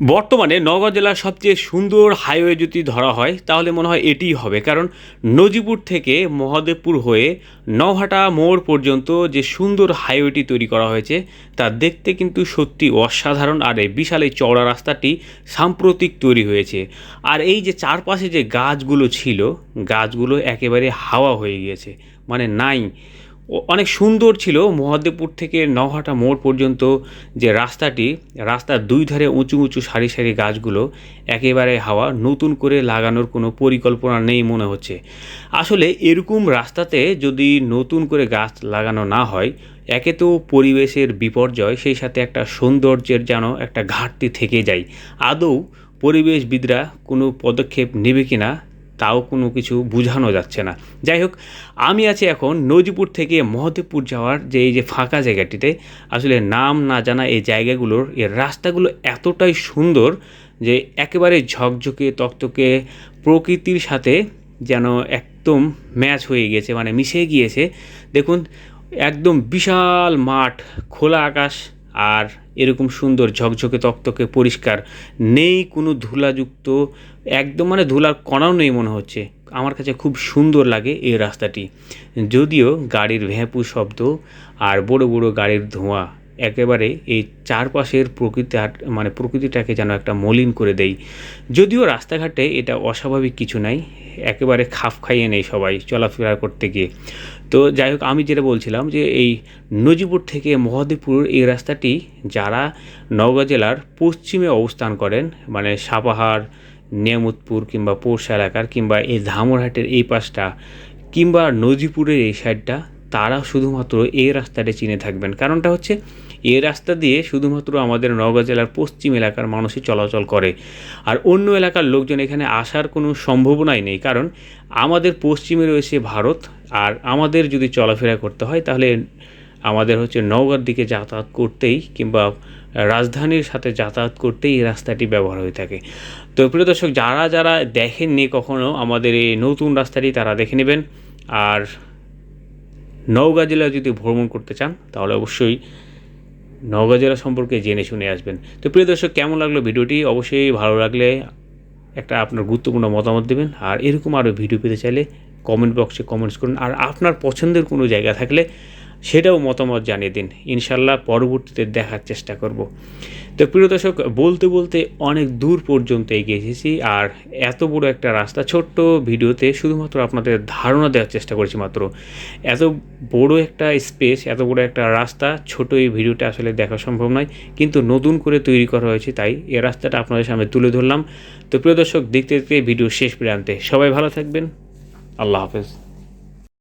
বর্তমানে নগাঁও জেলার সবচেয়ে সুন্দর হাইওয়ে যদি ধরা হয়, তাহলে মনে হয় এটিই হবে। কারণ নজিপুর থেকে মহাদেবপুর হয়ে নওহাটা মোড় পর্যন্ত যে সুন্দর হাইওয়েটি তৈরি করা হয়েছে, তা দেখতে কিন্তু সত্যি অসাধারণ আর এই বিশাল এই চওড়া রাস্তাটি সাম্প্রতিক তৈরি হয়েছে। আর এই যে চারপাশে যে গাছগুলো ছিল, গাছগুলো একেবারে হাওয়া হয়ে গিয়েছে মানে নাই। অনেক সুন্দর ছিল। মহাদেবপুর থেকে নহাটা মোড় পর্যন্ত যে রাস্তাটি, রাস্তার দুই ধারে উঁচু উঁচু সারি সারি গাছগুলো, একেবারে হাওয়া, নতুন করে লাগানোর কোনো পরিকল্পনা নেই মনে হচ্ছে। আসলে এরকম রাস্তাতে যদি নতুন করে গাছ লাগানো না হয়, একে তো পরিবেশের বিপর্যয়, সেই সাথে একটা সৌন্দর্যের যেন একটা ঘাটতি থেকে যায়। আদৌ পরিবেশবিদরা কোনো পদক্ষেপ নেবে কিনা তাও কোনো কিছু বোঝানো যাচ্ছে না। যাই হোক, আমি আছি এখন নজিপুর থেকে মহদেবপুর যাওয়ার যে, এই যে ফাঁকা জায়গাটিতে। আসলে নাম না জানা এই জায়গাগুলোর, এর রাস্তাগুলো এতটাই সুন্দর যে, একেবারে ঝকঝকে, তকতকে প্রকৃতির সাথে যেন একদম ম্যাচ হয়ে গিয়েছে মানে মিশে গিয়েছে। দেখুন, একদম বিশাল মাঠ, খোলা আকাশ আর এরকম সুন্দর ঝকঝকে তকতকে পরিষ্কার নেই কোনো ধুলাযুক্ত, একদম মানে ধুলার কণাও নেই মনে হচ্ছে। আমার কাছে খুব সুন্দর লাগে এই রাস্তাটি। যদিও গাড়ির ভ্যাঁপু শব্দ আর বড় বড় গাড়ির ধোঁয়া একেবারে এই চারপাশের প্রকৃতি মানে প্রকৃতিটাকে যেন একটা মলিন করে দেয়। যদিও রাস্তাঘাটে এটা অস্বাভাবিক কিছু নাই, একেবারে খাপ খাইয়ে নেই সবাই চলাফেরা করতে গিয়ে। তো যাই হোক, আমি যেটা বলছিলাম যে এই নজিপুর থেকে মহাদেবপুর এই রাস্তাটি যারা নওগাঁ জেলার পশ্চিমে অবস্থান করেন মানে সাপাহার নিয়ামতপুর কিংবা পোরশা এলাকার কিংবা এই ধামরহাটের এই পাশটা কিংবা নজিপুরের এই সাইডটা তারা শুধুমাত্র এই রাস্তাটা চিনে থাকবেন। কারণটা হচ্ছে এই রাস্তা দিয়ে শুধুমাত্র আমাদের নওগাঁ জেলার পশ্চিম এলাকার মানুষই চলাচল করে। আর অন্য এলাকার লোকজন এখানে আসার কোনো সম্ভাবনাই নেই, কারণ আমাদের পশ্চিমে রয়েছে ভারত, আর আমাদের যদি চলাফেরা করতে হয়, তাহলে আমাদের হচ্ছে নওগাঁর দিকে যাতায়াত করতেই কিংবা রাজধানীর সাথে যাতায়াত করতেই এই রাস্তাটি ব্যবহার হয়ে থাকে। তো প্রিয় দর্শক, যারা যারা দেখেননি কখনো আমাদের এই নতুন রাস্তাটি, তারা দেখে নেবেন। আর নওগাঁ জেলা যদি ভ্রমণ করতে চান, তাহলে অবশ্যই নওগাঁ জেলা সম্পর্কে জেনে শুনে আসবেন। তো প্রিয় দর্শক, কেমন লাগল ভিডিওটি? অবশ্যই ভালো লাগলে একটা আপনার গুরুত্বপূর্ণ মতামত দেবেন। আর এরকম আরও ভিডিও পেতে চাইলে কমেন্ট বক্সে কমেন্টস করুন। আর আপনার পছন্দের কোনো জায়গা থাকলে সেটাও মতামত জানিয়ে দিন। ইনশাল্লাহ পরবর্তীতে দেখার চেষ্টা করব। তো প্রিয় দর্শক, বলতে বলতে অনেক দূর পর্যন্ত এগিয়ে এসেছি আর এত বড় একটা রাস্তা, ছোট্ট ভিডিওতে শুধুমাত্র আপনাদের ধারণা দেওয়ার চেষ্টা করেছি মাত্র। এত বড় একটা স্পেস এত বড় একটা রাস্তা, ছোট এই ভিডিওটা আসলে দেখা সম্ভব নয়। কিন্তু নতুন করে তৈরি করা হয়েছে তাই এ রাস্তাটা আপনাদের সামনে তুলে ধরলাম। তো প্রিয় দর্শক, দেখতে দেখতে ভিডিও শেষ প্রান্তে সবাই ভালো থাকবেন। আল্লাহ হাফেজ।